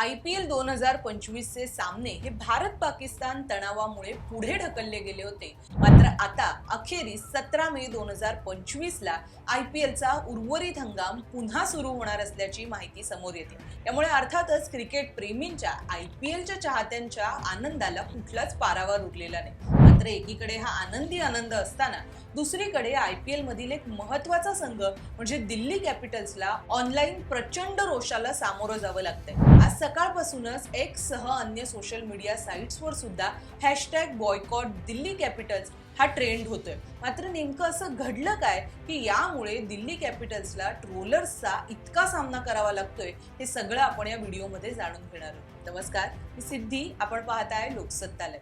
I P L दोन हजार पंचवीसचे सामने हे भारत पाकिस्तान तणावामुळे पुढे ढकलले गेले होते. मात्र आता अखेरीस सतरा मे दोन हजार पंचवीसला आय पी एलचा उर्वरित हंगाम पुन्हा सुरू होणार असल्याची माहिती समोर येते. त्यामुळे अर्थातच क्रिकेट प्रेमींच्या आय पी एलच्या चाहत्यांच्या आनंदाला कुठलाच पारावर उरलेला नाही. मात्र एकीकडे हा आनंदी आनंद असताना दुसरीकडे आय पी एलमधील एक महत्त्वाचा संघ म्हणजे दिल्ली कॅपिटल्सला ऑनलाईन प्रचंड रोषाला सामोरं जावं लागतंय. आज सकाळपासूनच एक सह अन्य सोशल मीडिया साईट्सवर सुद्धा हॅशटॅग बॉयकॉट दिल्ली कॅपिटल्स हा ट्रेंड होतोय. मात्र नेमकं असं घडलं काय? की यामुळे दिल्ली कॅपिटल्सला ट्रोलर्सचा इतका सामना करावा लागतोय हे सगळं आपण या व्हिडिओमध्ये जाणून घेणार आहोत. नमस्कार मी सिद्धी आपण पाहताय लोकसत्तालय.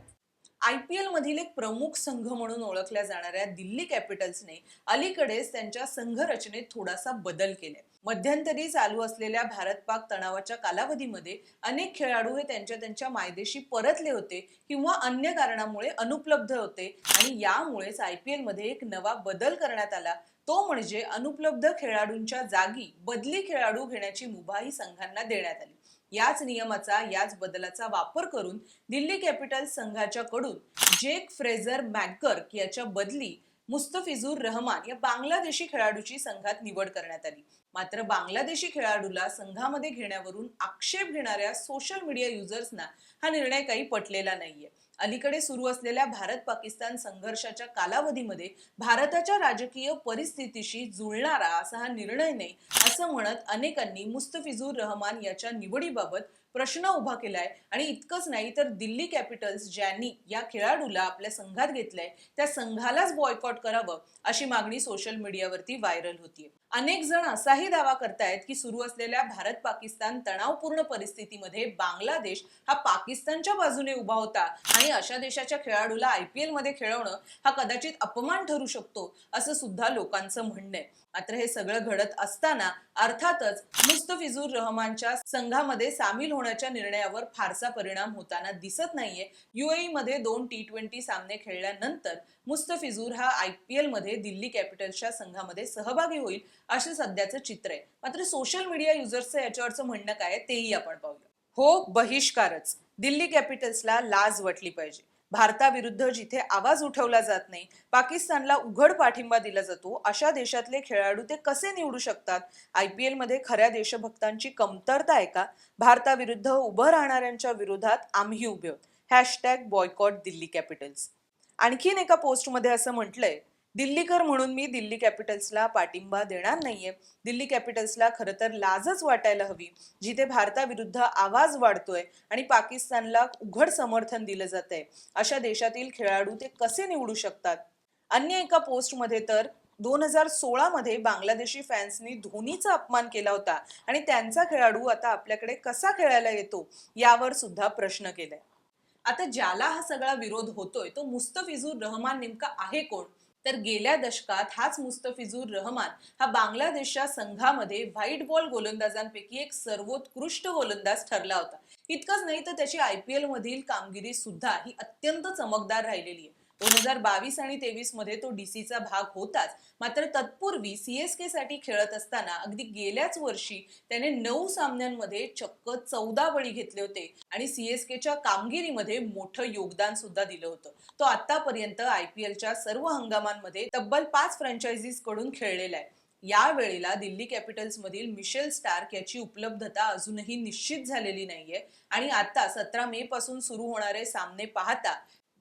आय पी एल मधील एक प्रमुख संघ म्हणून ओळखल्या जाणाऱ्या दिल्ली कॅपिटल्सने अलीकडेच त्यांच्या संघरचनेत थोडासा बदल केलाय. मध्यंतरी चालू असलेल्या भारत पाक तणावाच्या कालावधीमध्ये अनेक खेळाडू हे त्यांच्या त्यांच्या मायदेशी परतले होते किंवा अन्य कारणामुळे अनुपलब्ध होते आणि यामुळेच आय पी एलमध्ये एक नवा बदल करण्यात आला. तो म्हणजे अनुपलब्ध खेळाडूंच्या जागी बदली खेळाडू घेण्याची मुभाही संघांना देण्यात आली. याच नियमाचा याच बदलाचा वापर करून दिल्ली कॅपिटल्स संघाच्या कडून जेक फ्रेझर मॅकगर्क याच्या बदली मुस्तफिजूर रहमान या बांगलादेशी खेळाडूची संघात निवड करण्यात आली. मात्र बांगलादेशी खेळाडूला संघामध्ये घेण्यावरून आक्षेप घेणाऱ्या सोशल मीडिया युजर्सना हा निर्णय काही पटलेला नाहीये. अलीकडे सुरू असलेल्या भारत पाकिस्तान संघर्षाच्या कालावधीमध्ये भारताच्या राजकीय परिस्थितीशी जुळणारा असा हा निर्णय नाही असं म्हणत अनेकांनी मुस्तफिजूर रहमान याच्या निवडीबाबत प्रश्न उभा केलाय. आणि इतकंच नाही तर दिल्ली कॅपिटल्स ज्यांनी या खेळाडूला आपल्या संघात घेतलंय त्या संघालाच बॉयकॉट करावं अशी मागणी सोशल मीडियावरती व्हायरल होतीये. अनेक जण असाही दावा करतायत की सुरू असलेल्या भारत पाकिस्तान तणावपूर्ण परिस्थितीमध्ये बांगलादेश हा पाकिस्तानच्या बाजूने उभा होता आणि अशा देशाच्या खेळाडूला आय पी एलमध्ये खेळवणं हा कदाचित अपमान ठरू शकतो असं सुद्धा लोकांचं म्हणणं आहे. मात्र हे सगळं घडत असताना अर्थातच मुस्तफिजूर रहमानच्या संघामध्ये सामील होण्याच्या निर्णयावर फारसा परिणाम होताना दिसत नाहीये. युएई मध्ये दोन टी ट्वेंटी सामने खेळल्यानंतर मुस्तफिजूर हा आय पी एलमध्ये दिल्ली कॅपिटल्सच्या संघामध्ये सहभागी होईल असे सध्याचं चित्र आहे. मात्र सोशल मीडिया युजर्सचं याच्यावरचं म्हणणं काय तेही आपण पाहूया. हो बहिष्कारच. दिल्ली कॅपिटल्सला लाज वाटली पाहिजे. भारताविरुद्ध जिथे आवाज उठवला जात नाही पाकिस्तानला उघड पाठिंबा दिला जातो अशा देशातले खेळाडू ते कसे निवडू शकतात? आय पी एलमध्ये खऱ्या देशभक्तांची कमतरता आहे का? भारताविरुद्ध उभं राहणाऱ्यांच्या विरोधात आम्ही उभे आहोत. Hashtag boycott Delhi Capitals. आणखीन एका पोस्टमध्ये असं म्हटलंय दिल्लीकर म्हणून मी दिल्ली कॅपिटल्सला पाठिंबा देणार नाहीये. दिल्ली कॅपिटल्सला खरं तर लाजच वाटायला हवी जिथे भारताविरुद्ध आवाज वाढतोय आणि पाकिस्तानला उघड समर्थन दिलं जात आहे अशा देशातील खेळाडू ते कसे निवडू शकतात? अन्य एका पोस्टमध्ये तर दोन हजार सोळा मध्ये बांगलादेशी फॅन्सनी धोनीचा अपमान केला होता आणि त्यांचा खेळाडू आता आपल्याकडे कसा खेळायला येतो यावर सुद्धा प्रश्न केलाय. आता ज्याला हा सगळा विरोध होतोय तो मुस्तफिजूर रहमान नेमका आहे कोण? तर गेल्या दशकात हाच मुस्तफिजूर रहमान हा बांगलादेशच्या संघामध्ये व्हाईट बॉल गोलंदाजांपैकी एक सर्वोत्कृष्ट गोलंदाज ठरला होता. इतकंच नाही तर त्याची आय पी एलमधील कामगिरी सुद्धा ही अत्यंत चमकदार राहिलेली आहे. दोन हजार बावीस आणि तेवीसमध्ये तो डीसीचा भाग होताच. मात्र तत्पूर्वी सीएसके साठी खेळत असताना अगदी गेल्याच वर्षी त्याने नऊ सामन्यांमध्ये चक्क चौदा बळी घेतले होते आणि सीएसकेच्या कामगिरीमध्ये मोठं योगदान सुद्धा दिलं होतं. तो आतापर्यंत आय पी एलच्या सर्व हंगामांमध्ये तब्बल पाच फ्रँचायझीजकडून खेळलेला आहे. या वेळेला दिल्ली कॅपिटल्स मधील मिशेल स्टार्क याची उपलब्धता अजूनही निश्चित झालेली नाहीये आणि आता सतरा मे पासून सुरू होणारे सामने पाहता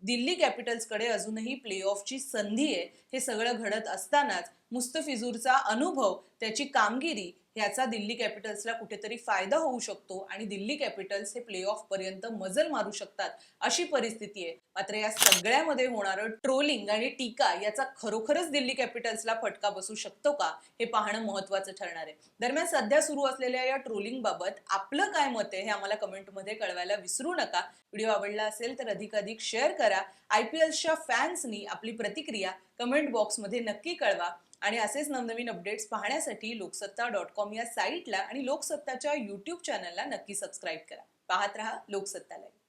दिल्ली कॅपिटल्सकडे अजूनही प्ले ऑफची संधी आहे. हे सगळं घडत असतानाच मुस्तफिजूरचा अनुभव त्याची कामगिरी याचा दिल्ली कॅपिटल्सला कुठेतरी फायदा होऊ शकतो आणि दिल्ली कॅपिटल्स हे प्ले ऑफ पर्यंत मजल मारू शकतात अशी परिस्थिती आहे. मात्र या सगळ्यामध्ये होणारं ट्रोलिंग आणि टीका याचा खरोखरच दिल्ली कॅपिटल्सला फटका बसू शकतो का हे पाहणं महत्वाचं ठरणार आहे. दरम्यान सध्या सुरू असलेल्या या ट्रोलिंग बाबत आपलं काय मत आहे हे आम्हाला कमेंटमध्ये कळवायला विसरू नका. व्हिडिओ आवडला असेल तर अधिकाधिक शेअर करा. आय पी एलच्या फॅन्सनी आपली प्रतिक्रिया कमेंट बॉक्समध्ये नक्की कळवा. आणि असेच नवनवीन अपडेट्स पाहण्यासाठी लोकसत्ता डॉट कॉम या साईटला आणि लोकसत्ताच्या युट्यूब चॅनलला नक्की सबस्क्राईब करा. पाहत रहा लाईव्ह